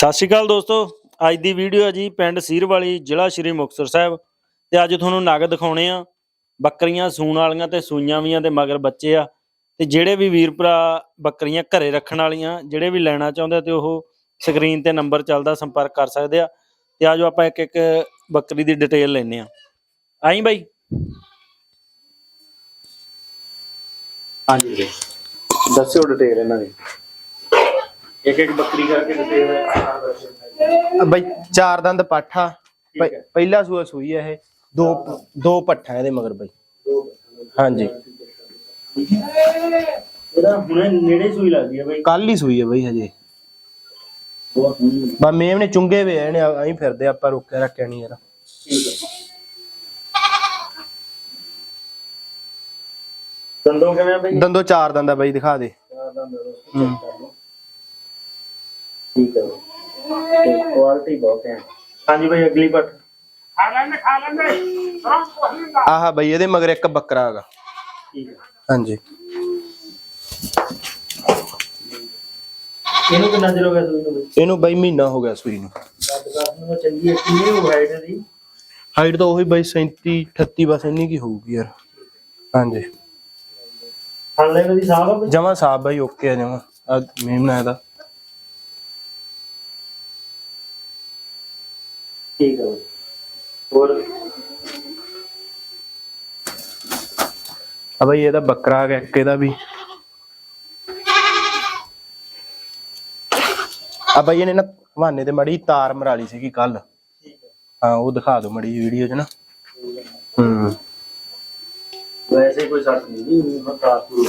ਸਤਿ ਸ਼੍ਰੀ ਅਕਾਲ ਦੋਸਤੋ। ਅੱਜ ਦੀ ਵੀਡੀਓ ਹੈ ਜੀ ਪਿੰਡ ਸੀਰਵਾਲੀ, ਜ਼ਿਲ੍ਹਾ ਸ਼੍ਰੀ ਮੁਕਤਸਰ ਸਾਹਿਬ। ਤੇ ਅੱਜ ਤੁਹਾਨੂੰ ਨਗ ਦਿਖਾਉਣੇ ਆ। ਬੱਕਰੀਆਂ, ਸੂਣ ਵਾਲੀਆਂ ਤੇ ਸੂਈਆਂ ਵੀਆਂ ਤੇ ਮਗਰ ਬੱਚੇ ਆ। ਤੇ ਜਿਹੜੇ ਵੀ ਵੀਰ ਭਰਾ ਬੱਕਰੀਆਂ ਘਰੇ ਰੱਖਣ ਵਾਲੀਆਂ, ਜਿਹੜੇ ਵੀ ਲੈਣਾ ਚਾਹੁੰਦੇ ਤੇ ਉਹ ਸਕਰੀਨ ਤੇ ਨੰਬਰ ਚੱਲਦਾ, ਸੰਪਰਕ ਕਰ ਸਕਦੇ ਆ। ਤੇ ਆਜੋ ਆਪਾਂ ਇੱਕ ਇੱਕ ਬੱਕਰੀ ਦੀ ਡਿਟੇਲ ਲੈਨੇ ਆ। ਆਈ ਬਾਈ? ਹਾਂਜੀ। ਦੱਸਿਓ ਡਿਟੇਲ ਇਹਨਾਂ ਦੀ। ਇੱਕ ਇੱਕ ਬੱਕਰੀ ਕਰਕੇ ਡਿਟੇਲ ਆ। ਬਈ ਚਾਰ ਦੰਦ ਪਾਠਾ। ਠੀਕ ਹੈ। ਪਹਿਲਾ ਸੂਆ ਸੂਈ ਹੈ ਇਹ। ਦੋ ਦੋ ਪੱਠਾ ਇਹਦੇ ਮਗਰ ਬਈ। ਹਾਂਜੀ। ਇਹਦਾ ਹੁਣੇ ਨੇੜੇ ਸੂਈ ਲੱਗਦੀ ਹੈ ਬਾਈ। ਕੱਲ ਹੀ ਸੂਈ ਹੈ ਬਈ ਹਜੇ। ਬਹੁਤ ਬਾ ਮੇਮ ਨੇ ਚੁੰਗੇ ਵੇ ਇਹਨੇ ਐਂ ਫਿਰਦੇ ਆਪਾਂ ਰੋਕਿਆ ਰੱਖਿਆ ਨਹੀਂ ਯਾਰ। ਠੀਕ ਹੈ। ਦੰਦੋਂ ਕਿਵੇਂ ਆ ਬਈ? ਦੰਦੋ ਚਾਰ ਦੰਦਾ ਬਈ ਦਿਖਾ ਦੇ। ਚਾਰ ਦੰਦ check ਕਰ ਲਓ। ਠੀਕ ਹੈ। ਬਈ। ਤੇ ਕੁਆਲਿਟੀ ਬਹੁਤ ਹੈ। ਹਾਂਜੀ ਬਈ ਅਗਲੀ ਪੱਟ। ਆਹ ਬਈ ਇਹਦੇ ਮਗਰ ਇੱਕ ਬੱਕਰਾ ਹੈਗਾ। ਠੀਕ ਹੈ। ਹਾਂਜੀ। ਇਹਨੂੰ ਕਿੰਨਾ ਚਿਰ ਹੋ ਗਿਆ ਸੂਈ ਨੂੰ ਬਈ? ਇਹਨੂੰ ਬਈ ਮਹੀਨਾ ਹੋ ਗਿਆ ਸੂਈ ਨੂੰ। ਕੱਦ ਕਾਸ ਨੂੰ ਚੰਗੀ ਹੈ। ਕਿੰਨੀ ਹੋ ਹਾਈਟ ਦੀ ਹਾਈਟ ਤਾਂ ਉਹੀ ਬਈ 37 38 ਬਸ ਇੰਨੀ ਕੀ ਹੋਊਗੀ ਯਾਰ। ਹਾਂਜੀ। ਥੱਲੇ ਦੀ ਸਾਹ ਆ ਬਈ? ਜਮਾ ਸਾਫ਼ ਬਈ ਓਕੇ ਆ ਜਮਾ। ਆ ਮੇਮ ਨਾ ਇਹਦਾ ਠੀਕ ਹੈ ਬਈ। ਹੋਰ? ਆ ਬਈ ਇਹਦਾ ਬੱਕਰਾ ਹੈਗਾ ਇੱਕ ਇਹਦਾ ਵੀ। ਆ ਬਈ ਇਹਨੇ ਨਾ ਹਵਾਨੇ ਤੇ ਮੜੀ ਤਾਰ ਮਰਾਲੀ ਸੀਗੀ ਕੱਲ ਹੈ ਉਹ ਦਿਖਾ ਦਿਓ ਮੜੀ ਵੀਡੀਓ 'ਚ ਨਾ। ਹੂੰ। ਵੈਸੇ ਕੋਈ ਸੱਟ ਨਹੀਂ ਜੀ ਉਹ ਹੱਥ ਤੂੰ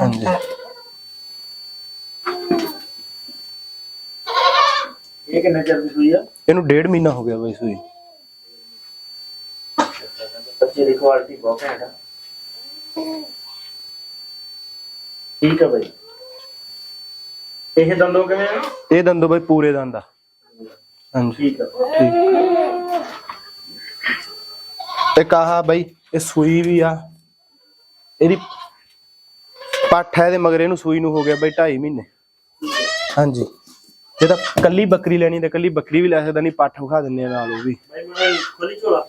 ਹਾਂਜੀ। ਇਹ ਕਿੰਨੇ ਚਿਰ ਦੀ ਸੂਈ ਆ? ਇਹਨੂੰ ਡੇਢ ਮਹੀਨਾ ਹੋ ਗਿਆ ਬਈ ਸੂਈ। ਬੱਚੇ ਦੀ ਕੁਆਲਿਟੀ ਬਹੁਤ ਘੈਂਟ ਆ। ਠੀਕ ਆ ਬਈ। ਇਹ ਦੰਦੋਂ ਕਿਵੇਂ ਆ? ਇਹ ਦੰਦੋ ਬਈ ਪੂਰੇ ਦੰਦ ਆ। ਹਾਂਜੀ। ਠੀਕ ਆ। ਤੇ ਕਹਾ ਬਈ ਇਹ ਸੂਈ ਵੀ ਆ। ਇਹਦੀ ਪੱਠ ਹੈ ਇਹਦੇ ਮਗਰ ਇਹਨੂੰ ਸੂਈ ਨੂੰ ਹੋ ਗਿਆ ਬਈ 2.5 ਮਹੀਨੇ। ਹਾਂਜੀ। ਜੇ ਤਾਂ ਕੱਲੀ ਬੱਕਰੀ ਲੈਣੀ ਤੇ ਕੱਲੀ ਬੱਕਰੀ ਵੀ ਲੈ ਸਕਦਾ ਨਹੀਂ ਪੱਠ ਵਿਖਾ ਦਿੰਨੇ ਆ ਨਾਲ ਉਹ ਵੀ। ਬਈ ਮੈਂ ਖੋਲੀ ਝੋਲਾ।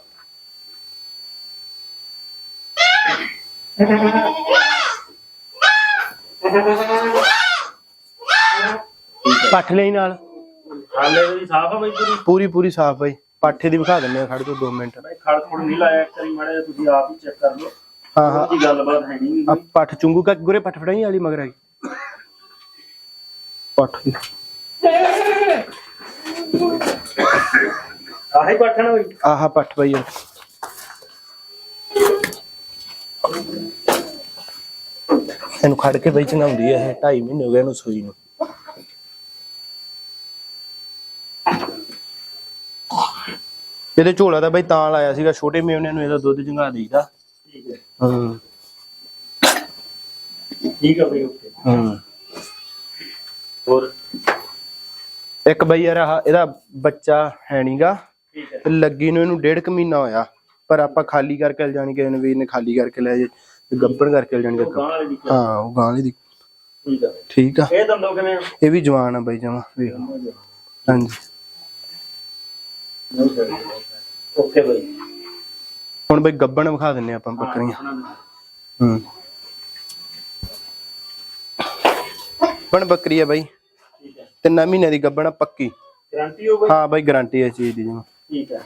ਪੱਠ ਲਈ ਨਾਲ। ਹਾਲੇ ਵੀ ਸਾਫ਼ ਆ ਬਈ ਪੂਰੀ। ਪੂਰੀ ਪੂਰੀ ਸਾਫ਼ ਬਈ। ਪਾਠੇ ਦੀ ਵਿਖਾ ਦਿੰਨੇ ਆ ਖੜ ਤੋਂ 2 ਮਿੰਟ। ਬਈ ਖੜ ਖੜ ਨਹੀਂ ਲਾਇਆ ਇੱਕ ਵਾਰੀ ਮਾੜਾ ਤੁਸੀਂ ਆਪ ਹੀ ਚੈੱਕ ਕਰ ਲਓ। ਹਾਂ ਹਾਂ। ਉਹਦੀ ਗੱਲਬਾਤ ਹੈ ਨਹੀਂ। ਆ ਪੱਠ ਚੁੰਗੂ ਕਾ ਗੁਰੇ ਪੱਠ ਫੜਾਈ ਵਾਲੀ ਮਗਰ ਆਈ। ਪੱਠ ਦੀ। ਆਹੀ ਪੱਠਣਾ ਬਈ। ਆਹ ਪੱਠ ਬਈ ਆ। ਇਹਨੂੰ ਖੜ ਕੇ ਬਈ ਚੰਗਾਉਂਦੀ ਹੈ ਇਹ 2.5 ਮਹੀਨੇ ਹੋ ਗਏ ਇਹਨੂੰ ਸੂਈ ਨੂੰ। ਇਹਦੇ ਝੋਲਾ ਦਾ ਬਈ ਤਾਂ ਲਾਇਆ ਸੀਗਾ ਛੋਟੇ ਮੇਵਨੇ ਨੂੰ ਇਹਦਾ ਦੁੱਧ ਚੰਗਾ ਦੇਈਦਾ। ਠੀਕ ਹੈ। ਹੂੰ। ਠੀਕ ਆ ਬਈ ਓਕੇ। ਹੂੰ। ਹੋਰ? ਇੱਕ ਬਈ ਯਾਰ ਆਹ ਇਹਦਾ ਬੱਚਾ ਹੈ ਨਹੀਂਗਾ ਠੀਕ ਹੈ। ਲੱਗੀ ਨੂੰ ਇਹਨੂੰ ਡੇਢ ਕੁ ਮਹੀਨਾ ਹੋਇਆ। ਪਰ ਆਪਾਂ ਖਾਲੀ ਕਰਕੇ ਲੈ ਜਾਣੀ ਕਿ ਵੀਰ ਨੇ ਖਾਲੀ ਕਰਕੇ ਲੈ ਜੇ ਤੇ ਗੱਬਣ ਕਰਕੇ ਲੈ ਜਾਣੀ। ਉਹ ਗਾਂ ਵਾਲੀ ਦੀ ਹਾਂ ਉਹ ਗਾਂ ਵਾਲੀ ਦੀ। ਠੀਕ ਆ। ਠੀਕ ਆ। ਇਹ ਦੰਦੋਂ ਕਿਵੇਂ ਆ? ਇਹ ਵੀ ਜਵਾਨ ਆ ਬਈ ਜਮਾ। ਵੇਖ ਹਾਂਜੀ। ਓਕੇ ਬਈ। ਹੁਣ ਬਈ ਗੱਬਣ ਵਿਖਾ ਦਿੰਨੇ ਆਪਾਂ ਬੱਕਰੀਆਂ। ਹੂੰ। ਬਣ ਬੱਕਰੀ ਆ ਬਈ। ਤਿੰਨਾਂ ਮਹੀਨਿਆਂ ਦੀ ਗੱਬਣ ਆ ਪੱਕੀ। ਗਾਰੰਟੀ ਹੋ ਬਈ? ਹਾਂ ਬਈ ਗਾਰੰਟੀ ਹੈ ਚੀਜ਼ ਦੀ ਜਮਾ ਠੀਕ ਹੈ।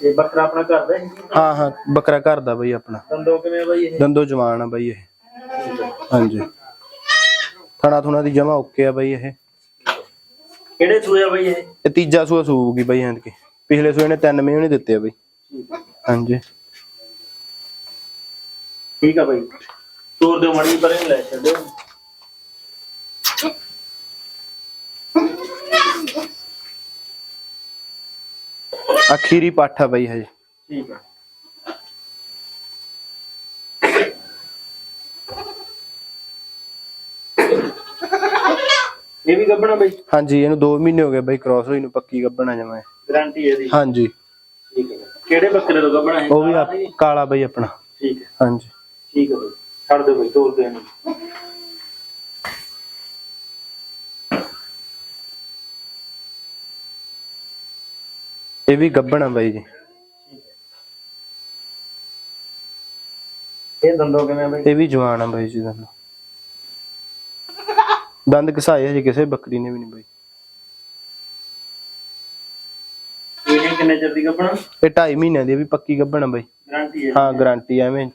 ਤੇ ਬੱਕਰਾ ਆਪਣਾ ਘਰ ਦਾ ਹੀ? ਹਾਂ ਹਾਂ ਬੱਕਰਾ ਘਰ ਦਾ ਬਈ ਆਪਣਾ। ਦੰਦੋਂ ਕਿਵੇਂ ਆ ਬਈ ਇਹ? ਦੰਦੋ ਜਵਾਨ ਆ ਬਈ ਇਹ। ਹਾਂਜੀ। ਥਣਾ ਥੁਣਾ ਦੀ ਜਮਾ ਓਕੇ ਆ ਬਈ ਇਹ। ਕਿਹੜੇ ਸੂਏ ਆ ਬਈ ਇਹ? ਇਹ ਤੀਜਾ ਸੂਆ ਸੂਗੀ ਬਈ ਐਂਦ ਕੇ। ਪਿਛਲੇ ਸੂਏ ਨੇ ਤਿੰਨ ਮਹੀਨੇ ਦਿੱਤੇ ਆ ਬਈ। ਠੀਕ ਹੈ। ਹਾਂਜੀ। ਠੀਕ ਆ ਬਈ। ਤੋਰ ਦਿਓ ਮੜੀ ਪਰੇ ਲੈ ਛੱਡਿਓ। ਅਖੀਰੀ ਪਾਠਾ ਬਈ ਹਜੇ। ਠੀਕ ਹੈ ਇਹ ਵੀ ਗੱਬਣਾ ਬਈ? ਹਾਂਜੀ ਇਹਨੂੰ 2 ਮਹੀਨੇ ਹੋ ਗਏ ਬਈ ਕ੍ਰਾਸ ਹੋਈ ਨੂੰ ਪੱਕੀ ਗੱਬਣਾ ਜਮਾ। ਗਾਰੰਟੀ ਇਹਦੀ। ਹਾਂਜੀ। ਠੀਕ ਹੈ ਕਿਹੜੇ ਬੱਕਰੇ ਤੋਂ ਗੱਬਣਾ ਹੈ ਉਹ ਵੀ ਕਾਲਾ ਆਪ- ਜੀ? ਕਾਲਾ ਬਈ ਆਪਣਾ। ਠੀਕ ਹੈ ਹਾਂਜੀ। ਠੀਕ ਹੈ ਬਈ। ਛੱਡ ਦਿਓ ਬਈ ਤੋਰ ਦਿਓ ਇਹਨੂੰ। ਇਹ ਵੀ ਗੱਬਣ ਆ ਬਾਈ ਜੀ। ਇਹ ਦੰਦੋ ਕਿਵੇਂ ਆ ਬਾਈ? ਇਹ ਵੀ ਜਵਾਨ ਆ ਬਾਈ ਜੀ ਦੰਦ। ਦੰਦ ਘਸਾਏ ਹਜੇ ਕਿਸੇ ਬੱਕਰੀ ਨੇ ਵੀ ਨਹੀਂ ਬਾਈ। ਇਹ ਕਿੰਨੇ ਚਿਰ ਦੀ ਕੱਪਣਾ ਇਹ 2.5 ਮਹੀਨਿਆਂ ਦੀ ਆ ਵੀ ਪੱਕੀ ਗੱਬਣ ਆ ਬਾਈ। ਗਾਰੰਟੀ ਹੈ। ਹਾਂ ਗਾਰੰਟੀ ਐਵੇਂ।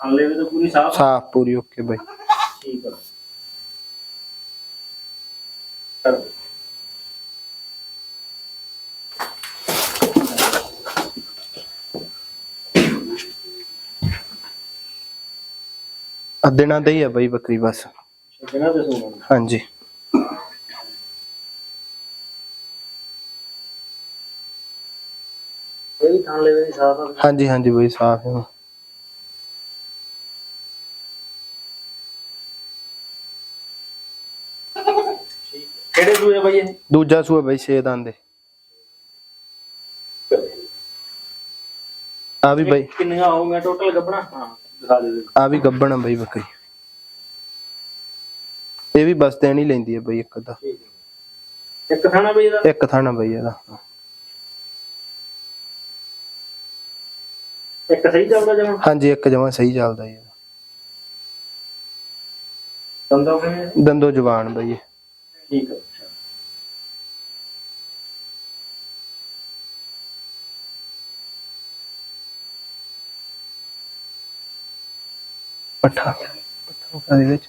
ਹਲੇ ਵੀ ਤਾਂ ਪੂਰੀ ਸਾਫ਼ ਸਾਫ਼ ਪੂਰੀ ਓਕੇ ਬਾਈ। ਠੀਕ ਆ। ਅੱਧੇ ਨਾਲ ਹੀ ਆ ਬਾਈ ਬੱਕਰੀ ਬਸ। ਸੋਣਾ ਹਾਂਜੀ। ਇਹ ਵੀ ਥਾਂ ਲੈਵੇ ਸਾਫ਼ ਆ। ਹਾਂਜੀ ਹਾਂਜੀ ਬਾਈ ਸਾਫ਼ ਹੈ ਕਿਹੜੇ ਸੂਏ ਬਾਈ ਇਹ? ਦੂਜਾ ਸੂਆ ਬਾਈ ਛੇ ਦੰਦ ਦੇ। ਆ ਵੀ ਬਾਈ ਕਿੰਨੀਆਂ ਹੋਊਗੀਆਂ ਟੋਟਲ ਗੱਬਣਾ ਹਾਂ। ਦੇ। ਆ ਵੀ ਗੱਬਣ ਆ ਬਾਈ ਬੱਕਰੀ। ਇਹ ਵੀ ਬਸ ਦੇਣੀ ਲੈਂਦੀ ਹੈ ਬਾਈ ਇੱਕ ਹੈ। ਇੱਕ ਥਾਣਾ ਬਈ ਇਹਦਾ? ਇੱਕ ਥਾਣਾ ਬਾਈ ਇਹਦਾ। ਇੱਕ ਸਹੀ ਚੱਲਦਾ ਜਮਾ? ਹਾਂਜੀ ਇੱਕ ਜਮਾ ਸਹੀ ਚੱਲਦਾ ਜੀ। ਦੰਦੋ ਕਿਵੇਂ? ਆ? ਦੰਦੋ ਜਵਾਨ ਬਾਈ। ਠੀਕ ਹੈ। ਪੱਠਾ। ਪੱਠਾ ਦੇ ਵਿੱਚ।